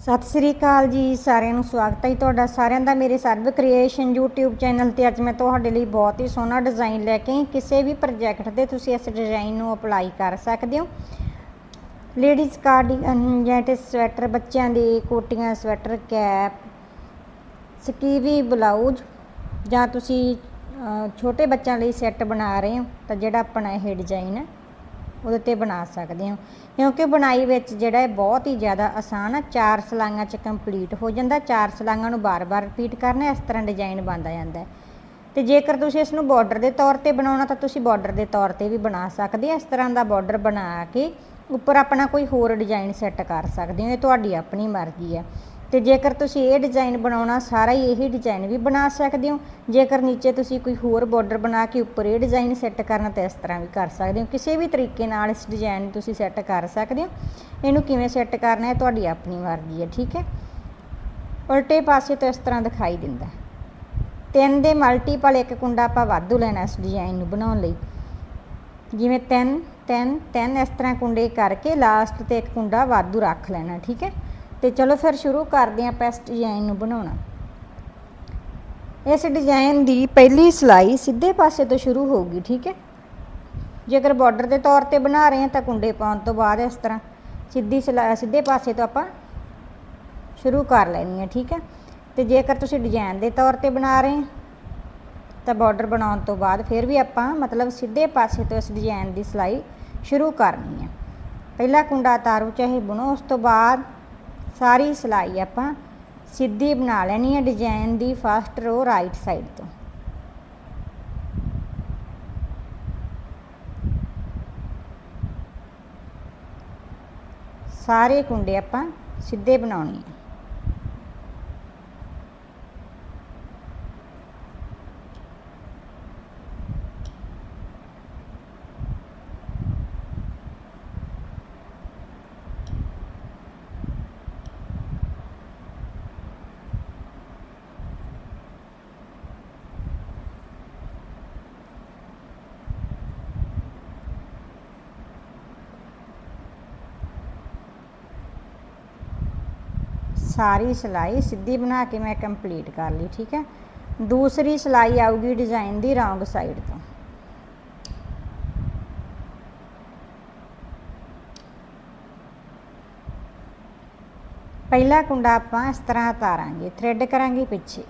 ਸਤਿ ਸ੍ਰੀ ਅਕਾਲ ਜੀ, ਸਾਰਿਆਂ ਨੂੰ ਸਵਾਗਤ ਹੈ ਜੀ ਤੁਹਾਡਾ, ਸਾਰਿਆਂ ਦਾ ਮੇਰੇ ਸਰਵ ਕ੍ਰੀਏਸ਼ਨ YouTube ਚੈਨਲ ਤੇ ਅੱਜ ਮੈਂ ਤੁਹਾਡੇ ਲਈ ਬਹੁਤ ਹੀ ਸੋਹਣਾ ਡਿਜ਼ਾਈਨ ਲੈ ਕੇ ਕਿਸੇ ਵੀ ਪ੍ਰੋਜੈਕਟ ਤੇ ਤੁਸੀਂ ਇਸ ਡਿਜ਼ਾਈਨ ਨੂੰ ਅਪਲਾਈ ਕਰ ਸਕਦੇ ਹੋ। ਲੇਡੀਜ਼ ਕਾਰਡੀਗਨ ਜੈਟ ਸਵੈਟਰ ਬੱਚਿਆਂ ਦੀ ਕੋਟੀਆਂ ਸਵੈਟਰ ਕੈਪ ਸਕੀਵੀ ਬਲਾਊਜ਼ ਜਾਂ ਤੁਸੀਂ ਛੋਟੇ ਬੱਚਿਆਂ ਲਈ ਸੈੱਟ ਬਣਾ ਰਹੇ ਹੋ, ਤਾਂ ਜਿਹੜਾ ਆਪਣਾ ਇਹ ਡਿਜ਼ਾਈਨ ਹੈ। ਉਹਦੇ ਤੇ ਬਣਾ ਸਕਦੇ ਹੋ। ਕਿਉਂਕਿ ਬੁਣਾਈ ਵਿੱਚ ਜਿਹੜਾ ਹੈ ਬਹੁਤ ਹੀ ਜ਼ਿਆਦਾ ਆਸਾਨ ਆ, ਚਾਰ ਸਲਾਈਆਂ 'ਚ ਕੰਪਲੀਟ ਹੋ ਜਾਂਦਾ, ਚਾਰ ਸਲਾਈਆਂ ਨੂੰ ਬਾਰ-ਬਾਰ ਰਿਪੀਟ ਕਰਨਾ, ਇਸ ਤਰ੍ਹਾਂ ਡਿਜ਼ਾਈਨ ਬਣਦਾ ਜਾਂਦਾ। ਹੈ ਤੇ ਜੇਕਰ ਤੁਸੀਂ ਇਸ ਨੂੰ ਬਾਰਡਰ ਦੇ ਤੌਰ ਤੇ ਬਣਾਉਣਾ, ਤਾਂ ਤੁਸੀਂ ਬਾਰਡਰ ਦੇ ਤੌਰ ਤੇ ਵੀ ਬਣਾ ਸਕਦੇ ਹੋ ਇਸ ਤਰ੍ਹਾਂ ਦਾ ਬਾਰਡਰ ਬਣਾ ਕੇ ਉੱਪਰ ਆਪਣਾ ਕੋਈ ਹੋਰ ਡਿਜ਼ਾਈਨ ਸੈੱਟ ਕਰ ਸਕਦੇ ਹੋ। ਇਹ ਤੁਹਾਡੀ ਆਪਣੀ ਮਰਜ਼ੀ ਹੈ ਤੇ ਜੇਕਰ ਤੁਸੀਂ ਇਹ ਡਿਜ਼ਾਈਨ ਬਣਾਉਣਾ, ਸਾਰਾ ਹੀ ਇਹੀ ਡਿਜ਼ਾਈਨ ਵੀ ਬਣਾ ਸਕਦੇ ਹੋ। ਜੇਕਰ ਨੀਚੇ ਤੁਸੀਂ ਕੋਈ ਹੋਰ ਬਾਰਡਰ ਬਣਾ ਕੇ ਉੱਪਰ ਇਹ ਡਿਜ਼ਾਈਨ ਸੈੱਟ ਕਰਨਾ, ਤਾਂ ਇਸ ਤਰ੍ਹਾਂ ਵੀ ਕਰ ਸਕਦੇ ਹੋ। ਕਿਸੇ ਵੀ ਤਰੀਕੇ ਨਾਲ ਇਸ ਡਿਜ਼ਾਈਨ ਨੂੰ ਤੁਸੀਂ ਸੈੱਟ ਕਰ ਸਕਦੇ ਹੋ। ਇਹਨੂੰ ਕਿਵੇਂ ਸੈੱਟ ਕਰਨਾ ਹੈ, ਤੁਹਾਡੀ ਆਪਣੀ ਮਰਜ਼ੀ ਹੈ, ਠੀਕ ਹੈ? ਉਲਟੇ ਪਾਸੇ ਤੋਂ ਇਸ ਤਰ੍ਹਾਂ ਦਿਖਾਈ ਦਿੰਦਾ ਤਿੰਨ ਦੇ ਮਲਟੀਪਲ ਇੱਕ ਕੁੰਡਾ ਆਪਾਂ ਵਾਧੂ ਲੈਣਾ ਇਸ ਡਿਜ਼ਾਈਨ ਨੂੰ ਬਣਾਉਣ ਲਈ। ਜਿਵੇਂ ਤਿੰਨ ਤਿੰਨ ਤਿੰਨ ਇਸ ਤਰ੍ਹਾਂ ਕੁੰਡੇ ਕਰਕੇ ਲਾਸਟ ਤੇ ਇੱਕ ਕੁੰਡਾ ਵਾਧੂ ਰੱਖ ਲੈਣਾ, ਠੀਕ ਹੈ? ਤੇ ਚਲੋ ਫਿਰ ਸ਼ੁਰੂ ਕਰਦੇ ਹਾਂ ਆਪਾਂ ਇਸ ਡਿਜ਼ਾਈਨ ਨੂੰ ਬਣਾਉਣਾ। ਇਸ ਡਿਜ਼ਾਈਨ ਦੀ ਪਹਿਲੀ ਸਲਾਈ ਸਿੱਧੇ ਪਾਸੇ ਤੋਂ ਸ਼ੁਰੂ ਹੋਊਗੀ, ਠੀਕ ਹੈ? ਜੇਕਰ ਬਾਰਡਰ ਦੇ ਤੌਰ ਤੇ ਬਣਾ ਰਹੇ ਹਾਂ ਤਾਂ ਕੁੰਡੇ ਪਾਉਣ ਤੋਂ ਬਾਅਦ ਇਸ ਤਰ੍ਹਾਂ ਸਿੱਧੀ ਸਲਾਈ ਸਿੱਧੇ ਪਾਸੇ ਤੋਂ ਆਪਾਂ ਸ਼ੁਰੂ ਕਰ ਲੈਣੀ ਹੈ, ਠੀਕ ਹੈ? ਤੇ ਜੇਕਰ ਤੁਸੀਂ ਡਿਜ਼ਾਈਨ ਦੇ ਤੌਰ ਤੇ ਬਣਾ ਰਹੇ ਤਾਂ ਬਾਰਡਰ ਬਣਾਉਣ ਤੋਂ ਬਾਅਦ ਫਿਰ ਵੀ ਆਪਾਂ ਮਤਲਬ ਸਿੱਧੇ ਪਾਸੇ ਤੋਂ ਇਸ ਡਿਜ਼ਾਈਨ ਦੀ ਸਲਾਈ ਸ਼ੁਰੂ ਕਰਨੀ ਹੈ। ਪਹਿਲਾ ਕੁੰਡਾ ਤਾਰੂ ਚਾਹੇ ਬੁਣੋ, ਉਸ ਤੋਂ ਬਾਅਦ ਸਾਰੀ ਸਿਲਾਈ ਆਪਾਂ ਸਿੱਧੀ ਬਣਾ ਲੈਣੀ ਹੈ ਡਿਜ਼ਾਈਨ ਦੀ ਫਸਟ ਰੋ ਰਾਈਟ ਸਾਈਡ ਤੋਂ। ਸਾਰੇ ਕੁੰਡੇ ਆਪਾਂ ਸਿੱਧੇ ਬਣਾਉਣੇ ਆ। ਸਾਰੀ ਸਿਲਾਈ ਸਿੱਧੀ ਬਣਾ ਕੇ ਮੈਂ ਕੰਪਲੀਟ ਕਰ ਲਈ, ਠੀਕ ਹੈ? ਦੂਸਰੀ ਸਿਲਾਈ ਆਊਗੀ ਡਿਜ਼ਾਈਨ ਦੀ ਰੌਂਗ ਸਾਈਡ ਤੋਂ। ਪਹਿਲਾ ਕੁੰਡਾ ਆਪਾਂ ਇਸ ਤਰ੍ਹਾਂ ਉਤਾਰਾਂਗੇ ਥ੍ਰੈਡ ਕਰਾਂਗੇ ਪਿੱਛੇ।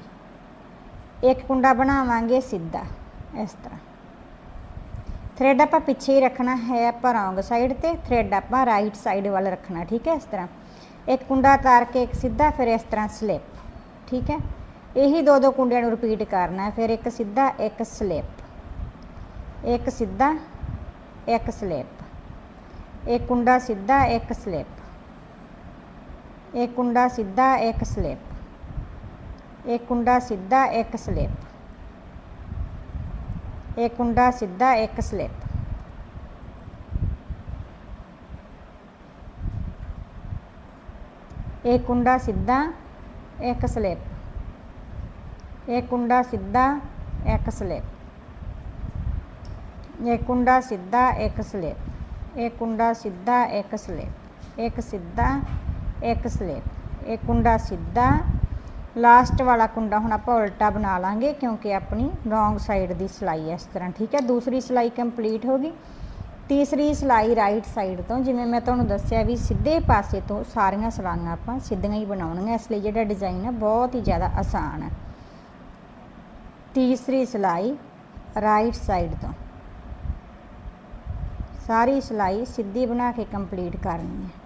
ਇੱਕ ਕੁੰਡਾ ਬਣਾਵਾਂਗੇ ਸਿੱਧਾ, ਇਸ ਤਰ੍ਹਾਂ। ਥ੍ਰੈਡ ਆਪਾਂ ਪਿੱਛੇ ਹੀ ਰੱਖਣਾ ਹੈ ਆਪਾਂ ਰੌਂਗ ਸਾਈਡ ਤੇ ਥ੍ਰੈਡ ਆਪਾਂ ਰਾਈਟ ਸਾਈਡ ਵੱਲ ਰੱਖਣਾ, ਠੀਕ ਹੈ? ਇਸ ਤਰ੍ਹਾਂ। ਇੱਕ ਕੁੰਡਾ ਤਾਰ ਕੇ ਇੱਕ ਸਿੱਧਾ, ਫਿਰ ਇਸ ਤਰ੍ਹਾਂ ਸਲਿਪ, ਠੀਕ ਹੈ? ਇਹੀ ਦੋ ਦੋ ਕੁੰਡਿਆਂ ਨੂੰ ਰਿਪੀਟ ਕਰਨਾ ਹੈ, ਫਿਰ ਇੱਕ ਸਿੱਧਾ, ਇੱਕ ਸਲਿਪ। ਇੱਕ ਸਿੱਧਾ, ਇੱਕ ਸਲਿਪ। ਇੱਕ ਕੁੰਡਾ ਸਿੱਧਾ, ਇੱਕ ਸਲਿਪ। ਇੱਕ ਕੁੰਡਾ ਸਿੱਧਾ, ਇੱਕ ਸਲਿਪ। ਇੱਕ ਕੁੰਡਾ ਸਿੱਧਾ, ਇੱਕ ਸਲਿਪ। ਇੱਕ ਕੁੰਡਾ ਸਿੱਧਾ, ਇੱਕ ਸਲਿਪ। एक कुंडा सीधा एक स्लिप एक कुंडा सीधा एक स्लिप एक कुंडा सीधा एक स्लिप एक कुंडा सीधा एक स्लिप एक सीधा एक स्लिप एक कुंडा सीधा ਲਾਸਟ ਵਾਲਾ ਕੁੰਡਾ ਹੁਣ ਆਪਾਂ ਉਲਟਾ ਬਣਾ ਲਾਂਗੇ ਕਿਉਂਕਿ ਆਪਣੀ ਰੋਂਗ ਸਾਈਡ ਦੀ ਸਿਲਾਈ ਇਸ ਤਰ੍ਹਾਂ ਠੀਕ ਹੈ ਦੂਸਰੀ ਸਿਲਾਈ ਕੰਪਲੀਟ ਹੋ ਗਈ ਤੀਸਰੀ ਸਿਲਾਈ ਰਾਈਟ ਸਾਈਡ ਤੋਂ, ਜਿਵੇਂ ਮੈਂ ਤੁਹਾਨੂੰ ਦੱਸਿਆ ਵੀ ਸਿੱਧੇ ਪਾਸੇ ਤੋਂ ਸਾਰੀਆਂ ਸਲਾਈਆਂ ਆਪਾਂ ਸਿੱਧੀਆਂ ਹੀ ਬਣਾਉਣੀਆਂ, ਇਸ ਲਈ ਜਿਹੜਾ ਡਿਜ਼ਾਈਨ ਹੈ ਬਹੁਤ ਹੀ ਜ਼ਿਆਦਾ ਆਸਾਨ ਹੈ। ਤੀਸਰੀ ਸਿਲਾਈ ਰਾਈਟ ਸਾਈਡ ਤੋਂ। ਸਾਰੀ ਸਿਲਾਈ ਸਿੱਧੀ ਬਣਾ ਕੇ ਕੰਪਲੀਟ ਕਰਨੀ ਹੈ।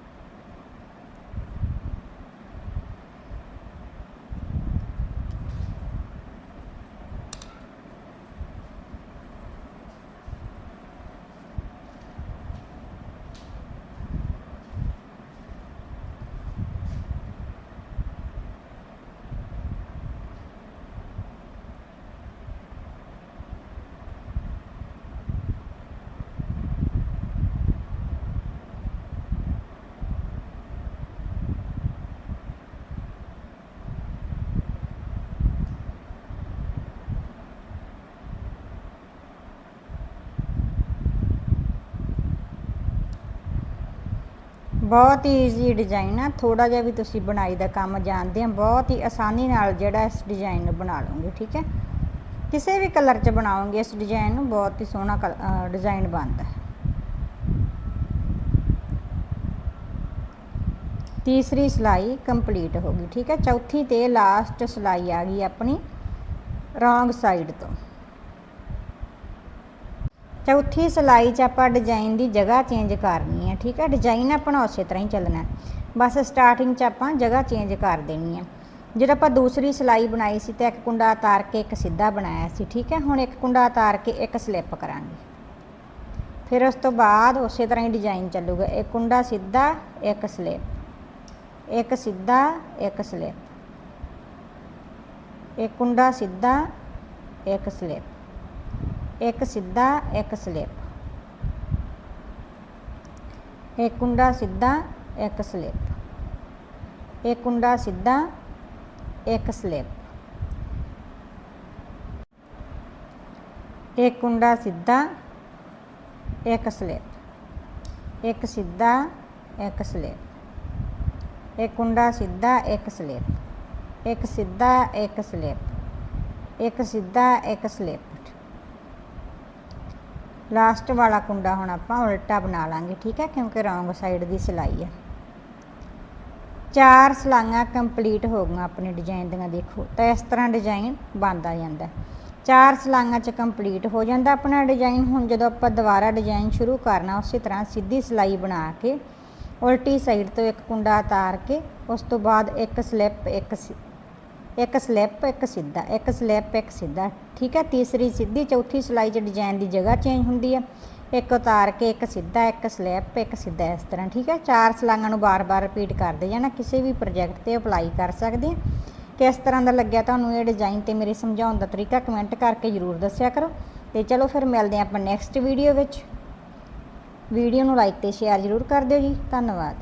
ਬਹੁਤ ਹੀ ਈਜ਼ੀ ਡਿਜ਼ਾਈਨ ਆ। ਥੋੜਾ ਜਿਹਾ ਵੀ ਤੁਸੀਂ ਬਣਾਈ ਦਾ ਕੰਮ ਜਾਣਦੇ ਆ। ਬਹੁਤ ਹੀ ਆਸਾਨੀ ਨਾਲ ਜਿਹੜਾ ਇਸ ਡਿਜ਼ਾਈਨ ਨੂੰ ਬਣਾ ਲਓਗੇ, ਠੀਕ ਹੈ? ਕਿਸੇ ਵੀ ਕਲਰ 'ਚ ਬਣਾਓਗੇ ਇਸ ਡਿਜ਼ਾਈਨ ਨੂੰ, ਬਹੁਤ ਹੀ ਸੋਹਣਾ ਡਿਜ਼ਾਈਨ ਬਣਦਾ ਹੈ। ਤੀਸਰੀ ਸਿਲਾਈ ਕੰਪਲੀਟ ਹੋ ਗਈ, ਠੀਕ ਹੈ? ਚੌਥੀ ਤੇ ਲਾਸਟ ਸਿਲਾਈ ਆ ਗਈ ਆਪਣੀ ਰੋਂਗ ਸਾਈਡ ਤੋਂ। ਚੌਥੀ ਸਿਲਾਈ 'ਚ ਆਪਾਂ ਡਿਜ਼ਾਈਨ ਦੀ ਜਗ੍ਹਾ ਚੇਂਜ ਕਰਨੀ ਹੈ ਠੀਕ ਹੈ ਡਿਜ਼ਾਈਨ ਆਪਣਾ ਉਸੇ ਤਰ੍ਹਾਂ ਹੀ ਚੱਲਣਾ। ਬਸ ਸਟਾਰਟਿੰਗ 'ਚ ਆਪਾਂ ਜਗ੍ਹਾ ਚੇਂਜ ਕਰ ਦੇਣੀ ਹੈ ਜਦੋਂ ਆਪਾਂ ਦੂਸਰੀ ਸਿਲਾਈ ਬਣਾਈ ਸੀ ਤਾਂ ਇੱਕ ਕੁੰਡਾ ਉਤਾਰ ਕੇ ਇੱਕ ਸਿੱਧਾ ਬਣਾਇਆ ਸੀ, ਠੀਕ ਹੈ ਹੁਣ ਇੱਕ ਕੁੰਡਾ ਉਤਾਰ ਕੇ ਇੱਕ ਸਲਿੱਪ ਕਰਾਂਗੇ। ਫਿਰ ਉਸ ਤੋਂ ਬਾਅਦ ਉਸੇ ਤਰ੍ਹਾਂ ਹੀ ਡਿਜ਼ਾਈਨ ਚੱਲੂਗਾ। ਇੱਕ ਕੁੰਡਾ ਸਿੱਧਾ, ਇੱਕ ਸਲਿੱਪ ਇੱਕ ਸਿੱਧਾ, ਇੱਕ ਸਲਿੱਪ ਇੱਕ ਕੁੰਡਾ ਸਿੱਧਾ, ਇੱਕ ਸਲਿੱਪ ਇੱਕ ਸਿੱਧਾ, ਇੱਕ ਸਲਿੱਪ ਇੱਕ ਕੁੰਡਾ ਸਿੱਧਾ, ਇੱਕ ਸਲਿੱਪ ਇੱਕ ਕੁੰਡਾ ਸਿੱਧਾ, ਇੱਕ ਸਲਿੱਪ ਇੱਕ ਕੁੰਡਾ ਸਿੱਧਾ, ਇੱਕ ਸਲਿੱਪ ਇੱਕ ਸਿੱਧਾ, ਇੱਕ ਸਲਿੱਪ ਇੱਕ ਕੁੰਡਾ ਸਿੱਧਾ, ਇੱਕ ਸਲਿੱਪ ਇੱਕ ਸਿੱਧਾ, ਇੱਕ ਸਲਿੱਪ ਇੱਕ ਸਿੱਧਾ, ਇੱਕ ਸਲਿੱਪ ਲਾਸਟ ਵਾਲਾ ਕੁੰਡਾ ਹੁਣ ਆਪਾਂ ਉਲਟਾ ਬਣਾ ਲਾਂਗੇ, ਠੀਕ ਹੈ? ਕਿਉਂਕਿ ਰੌਂਗ ਸਾਈਡ ਦੀ ਸਿਲਾਈ ਹੈ। ਚਾਰ ਸਲਾਈਆਂ ਕੰਪਲੀਟ ਹੋ ਗਈਆਂ ਆਪਣੇ ਡਿਜ਼ਾਈਨ ਦੀਆਂ, ਦੇਖੋ। ਤਾਂ ਇਸ ਤਰ੍ਹਾਂ ਡਿਜ਼ਾਈਨ ਬਣਦਾ ਜਾਂਦਾ। ਚਾਰ ਸਲਾਈਆਂ ਚ ਕੰਪਲੀਟ ਹੋ ਜਾਂਦਾ ਆਪਣਾ ਡਿਜ਼ਾਈਨ ਹੁਣ ਜਦੋਂ ਆਪਾਂ ਦੁਬਾਰਾ ਡਿਜ਼ਾਈਨ ਸ਼ੁਰੂ ਕਰਨਾ, ਉਸੇ ਤਰ੍ਹਾਂ ਸਿੱਧੀ ਸਿਲਾਈ ਬਣਾ ਕੇ, ਉਲਟੀ ਸਾਈਡ ਤੋਂ ਇੱਕ ਕੁੰਡਾ ਉਤਾਰ ਕੇ, ਉਸ ਤੋਂ ਬਾਅਦ ਇੱਕ ਸਲਿੱਪ ਇੱਕ ਸਿ- ਇੱਕ ਸਲਿੱਪ ਇੱਕ ਸਿੱਧਾ, ਇੱਕ ਸਲਿੱਪ ਇੱਕ ਸਿੱਧਾ। ਠੀਕ ਹੈ, ਤੀਸਰੀ, ਸਿੱਧੀ, ਚੌਥੀ ਸਿਲਾਈ 'ਚ ਡਿਜ਼ਾਈਨ ਦੀ ਜਗ੍ਹਾ ਚੇਂਜ ਹੁੰਦੀ ਹੈ। ਇੱਕ ਉਤਾਰ ਕੇ ਇੱਕ ਸਿੱਧਾ, ਇੱਕ ਸਲਿੱਪ ਇੱਕ ਸਿੱਧਾ ਇਸ ਤਰ੍ਹਾਂ, ਠੀਕ ਹੈ। ਚਾਰ ਸਲਾਈਆਂ ਨੂੰ ਬਾਰ-ਬਾਰ ਰਿਪੀਟ ਕਰਦੇ ਜਾਣਾ, ਕਿਸੇ ਵੀ ਪ੍ਰੋਜੈਕਟ ਤੇ ਅਪਲਾਈ ਕਰ ਸਕਦੇ ਆ ਕਿਸ ਤਰ੍ਹਾਂ ਦਾ ਲੱਗਿਆ ਤੁਹਾਨੂੰ ਇਹ ਡਿਜ਼ਾਈਨ ਤੇ ਮੇਰੇ ਸਮਝਾਉਣ ਦਾ ਤਰੀਕਾ ਕਮੈਂਟ ਕਰਕੇ ਜਰੂਰ ਦੱਸਿਆ ਕਰੋ। ਤੇ ਚਲੋ ਫਿਰ ਮਿਲਦੇ ਹਾਂ ਆਪਾਂ ਨੈਕਸਟ ਵੀਡੀਓ ਵਿੱਚ। ਵੀਡੀਓ ਨੂੰ ਲਾਈਕ ਤੇ ਸ਼ੇਅਰ ਜਰੂਰ ਕਰ ਦਿਓ ਜੀ। ਧੰਨਵਾਦ।